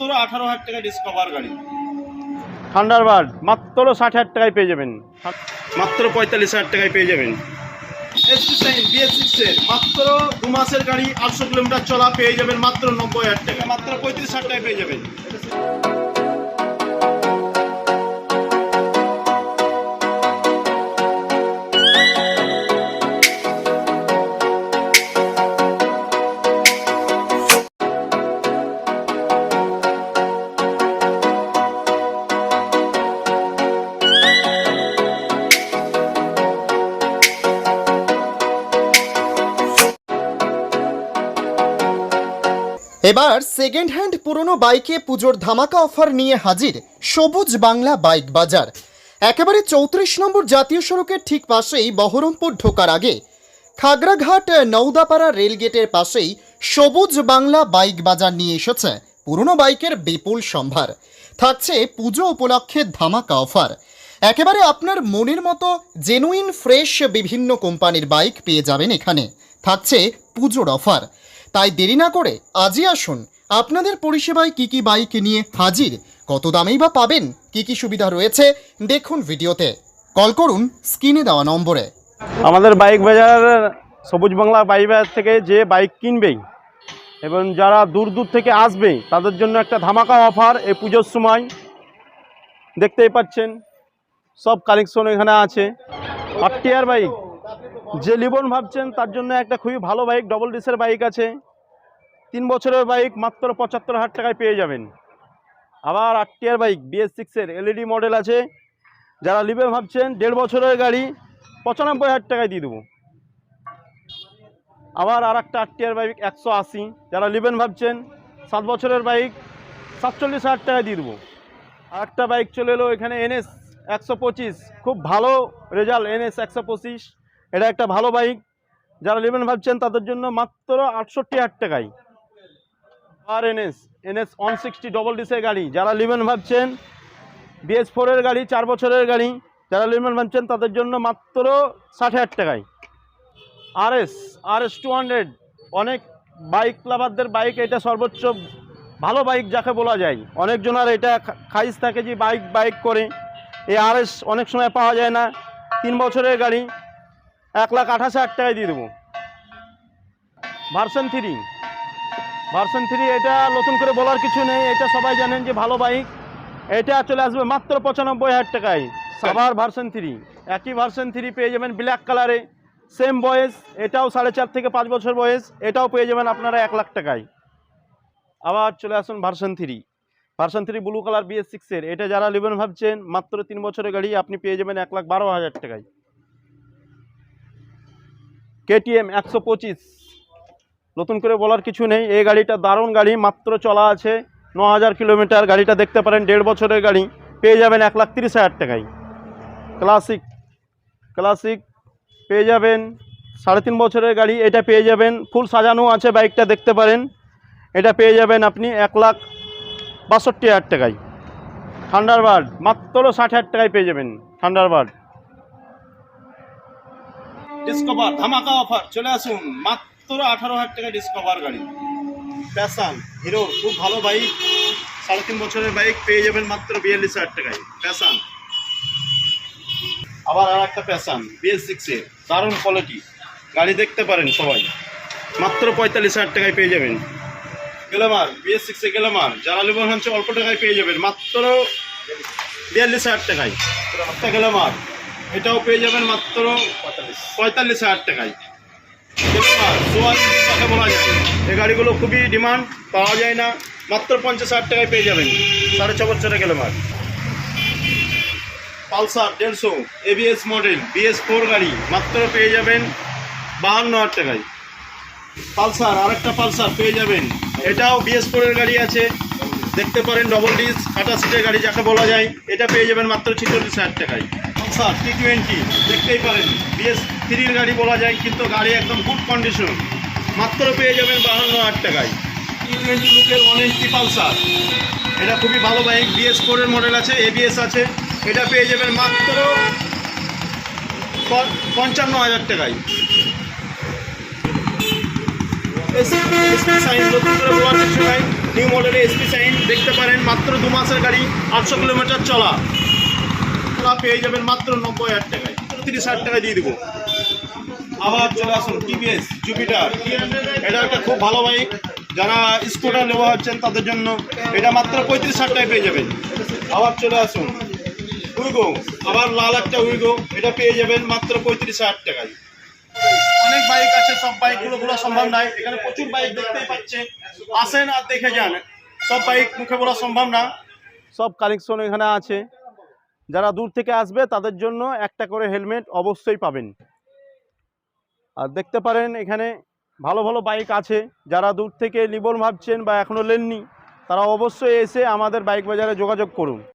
মাত্র আঠারো হাজার টাকা ডিসকভার গাড়ি। থান্ডারবার্ড মাত্র ষাট হাজার টাকায় পেয়ে যাবেন। মাত্র পঁয়তাল্লিশ হাজার টাকায় পেয়ে যাবেন। এসপি সাইন বিএস সিক্সের মাত্র দু মাসের গাড়ি আটশো কিলোমিটার চলা পেয়ে যাবেন মাত্র নব্বই হাজার টাকা মাত্র পঁয়ত্রিশ হাজার টাকায় পেয়ে যাবেন। এবার সেকেন্ড হ্যান্ড পুরনো বাইকে পুজোর ধামাকা অফার নিয়ে হাজির সবুজ বাংলা বাইক বাজার। একেবারে চৌত্রিশ নম্বর জাতীয় সড়কের ঠিক পাশেই বহরমপুর ঢোকার আগে খাগড়াঘাট নৌদাপাড়া রেলগেটের পাশেই সবুজ বাংলা বাইক বাজার নিয়ে এসেছে পুরনো বাইকের বিপুল সম্ভার। থাকছে পুজো উপলক্ষে ধামাকা অফার একেবারে আপনার মনের মতো জেনুইন ফ্রেশ বিভিন্ন কোম্পানির বাইক পেয়ে যাবেন এখানে। থাকছে পুজোর অফার তাই দেরি না করে আজই আসুন। আপনাদের পরিষেবায় কি কি বাইক নিয়ে হাজির, কত দামেই বা পাবেন, কি কি সুবিধা রয়েছে, দেখুন ভিডিওতে। কল করুন স্ক্রিনে দেওয়া নম্বরে। আমাদের বাইক বাজার, সবুজ বাংলা বাইক বাজার থেকে যে বাইক কিনবেই এবং যারা দূর দূর থেকে আসবে তাদের জন্য একটা ধামাকা অফার এই পুজোর সময়। দেখতেই পাচ্ছেন, সব কালেকশন এখানে আছে। আটটিয়ার বাইক। যে লিবন ভাবছেন, তার জন্য একটা খুবই ভালো বাইক ডবল ডিসের বাইক আছে। তিন বছরের বাইক, মাত্র পঁচাত্তর হাজার টাকায় পেয়ে যাবেন। আবার আটটিয়ার বাইক বিএস সিক্সের এলইডি মডেল আছে। যারা লিবে ভাবছেন, দেড় বছরের গাড়ি, পঁচানব্বই হাজার টাকায় দিয়ে দেবো। আবার আর একটা আটটিয়ার বাইক, একশো আশি। যারা নেবেন ভাবছেন, সাত বছরের বাইক, সাতচল্লিশ হাজার টাকায় দিয়ে দেবো। আর একটা বাইক চলে এলো এখানে এনএস একশো পঁচিশ। খুব ভালো রেজাল্ট এনএস একশো পঁচিশ। এটা একটা ভালো বাইক যারা নেবেন ভাবছেন তাদের জন্য মাত্র আটষট্টি হাজার টাকায়। আর NS NS one sixty double ডিসের গাড়ি। যারা নেবেন ভাবছেন বিএস ফোরের গাড়ি, চার বছরের গাড়ি, যারা লিমেন ভাবছেন তাদের জন্য মাত্র ষাট হাজার টাকায়। আরএস আরএস টু হান্ড্রেড অনেক বাইক লাভারদের বাইক এটা সর্বোচ্চ ভালো বাইক যাকে বলা যায়। অনেকজনের এটা খাইজ থাকে যে বাইক বাইক করে। এই আরএস অনেক সময় পাওয়া যায় না। তিন বছরের গাড়ি। এক লাখ আঠাশ হাজার টাকায় দিয়ে দেবো। ভার্সন থ্রি ভার্সন থ্রি এটা নতুন করে বলার কিছু নেই। এটা সবাই জানেন যে ভালো বাইক এটা চলে আসবে মাত্র পঁচানব্বই হাজার টাকায়। সাবার ভার্সন থ্রি একই ভার্সন থ্রি পেয়ে যাবেন ব্ল্যাক কালারে সেম বয়েস, এটাও সাড়ে চার থেকে পাঁচ বছর বয়স। এটাও পেয়ে যাবেন আপনারা এক লাখ টাকায়। আবার চলে আসুন version three version three blue colour BS সিক্সের এটা যারা নেবেন ভাবছেন, মাত্র তিন বছরের গাড়ি আপনি পেয়ে যাবেন এক লাখ বারো হাজার টাকায়। কেটিএম একশো পঁচিশ। নতুন করে বলার কিছু নেই, এই গাড়িটা দারুণ গাড়ি, মাত্র চলা আছে ন হাজার কিলোমিটার। গাড়িটা দেখতে পারেন, দেড় বছরের গাড়ি, পেয়ে যাবেন এক লাখ তিরিশ হাজার টাকায়। ক্লাসিক ক্লাসিক, পেয়ে যাবেন, সাড়ে তিন বছরের গাড়ি, এটা পেয়ে যাবেন, ফুল সাজানো আছে বাইকটা, দেখতে পারেন। এটা পেয়ে যাবেন আপনি এক লাখ বাষট্টি হাজার টাকায়। থান্ডারবার্ড, মাত্র ষাট হাজার টাকায় পেয়ে যাবেন, থান্ডারবার্ড। ডিসকভার ধামাকা অফার চলে আসুন, মাত্র আঠারো হাজার টাকা ডিসকভার গাড়ি। প্যাশান হিরো খুব ভালো বাইক সাড়ে তিন বছরের বাইক পেয়ে যাবেন মাত্র বিয়াল্লিশ হাজার টাকায়। প্যাশান আবার আর একটা প্যাশান বিএস সিক্সে দারুণ কোয়ালিটি গাড়ি দেখতে পারেন সবাই। মাত্র পঁয়তাল্লিশ হাজার টাকায় পেয়ে যাবেন। গেলামার বিএস সিক্সে গেলামার যারা নেবেন হচ্ছে অল্প টাকায় পেয়ে যাবেন, মাত্র বিয়াল্লিশ হাজার টাকায়। একটা গেলামার এটাও পেয়ে যাবেন মাত্র পঁয়তাল্লিশ। হাজার টাকায়। বলা যায় এই গাড়িগুলো খুবই ডিমান্ড পাওয়া যায় না। মাত্র পঞ্চাশ হাজার টাকায় পেয়ে যাবেন। সাড়ে ছ বছরে গেলামার পালসার দেড়শো এবিএস মডেল বিএস ফোর গাড়ি মাত্র পেয়ে যাবেন বাহান্ন হাজার টাকায়। পালসার আরেকটা পালসার পেয়ে যাবেন। এটাও বিএস ফোরের গাড়ি আছে। দেখতে পারেন ডবল ডিস কাটা সিটের গাড়ি যাকে বলা যায়। এটা পেয়ে যাবেন মাত্র ছিচল্লিশ হাজার টাকায়। পালসার টি টোয়েন্টি দেখতেই পারেন। বিএস থ্রির গাড়ি বলা যায়, কিন্তু গাড়ি একদম গুড কন্ডিশন মাত্র পেয়ে যাবেন বাহান্ন হাজার টাকায়। টি টোয়েন্টি লুকের ওয়ান এইচপি পালসার এটা খুবই ভালো বাইক বিএস ফোরের মডেল আছে এবিএস আছে। এটা পেয়ে যাবেন মাত্র পঞ্চান্ন হাজার টাকায়। সাইন নিউ মডেলের এসপি সাইন দেখতে পারেন, মাত্র দু মাসের গাড়ি, আটশো কিলোমিটার চলা। পেয়ে যাবেন মাত্র নব্বই হাজার টাকায়। তিরিশ হাজার টাকায় দিয়ে দেবো। আবার চলে আসুন টিভিএস জুপিটার এটা একটা খুব ভালো বাইক। যারা স্কুটার নেওয়া হচ্ছেন তাদের জন্য এটা মাত্র পঁয়ত্রিশ হাজার টাকায় পেয়ে যাবেন। আবার চলে আসুন উইগো আবার লাল একটা উইগো এটা পেয়ে যাবেন মাত্র পঁয়ত্রিশ হাজার টাকায়। অনেক বাইক আছে সব বাইকগুলো বলা সম্ভব নয়। এখানে প্রচুর বাইক দেখতেই পাচ্ছেন। আসেন আর দেখে যান। সব বাইক মুখে বলা সম্ভব না। সব কালেকশন এখানে আছে। যারা দূর থেকে আসবে, তাদের জন্য একটা করে হেলমেট অবশ্যই পাবেন। আর দেখতে পারেন, এখানে ভালো ভালো বাইক আছে। যারা দূর থেকে নিবন ভাবছেন বা এখনও লেননি, তারা অবশ্যই এসে আমাদের বাইক বাজারে যোগাযোগ করুন।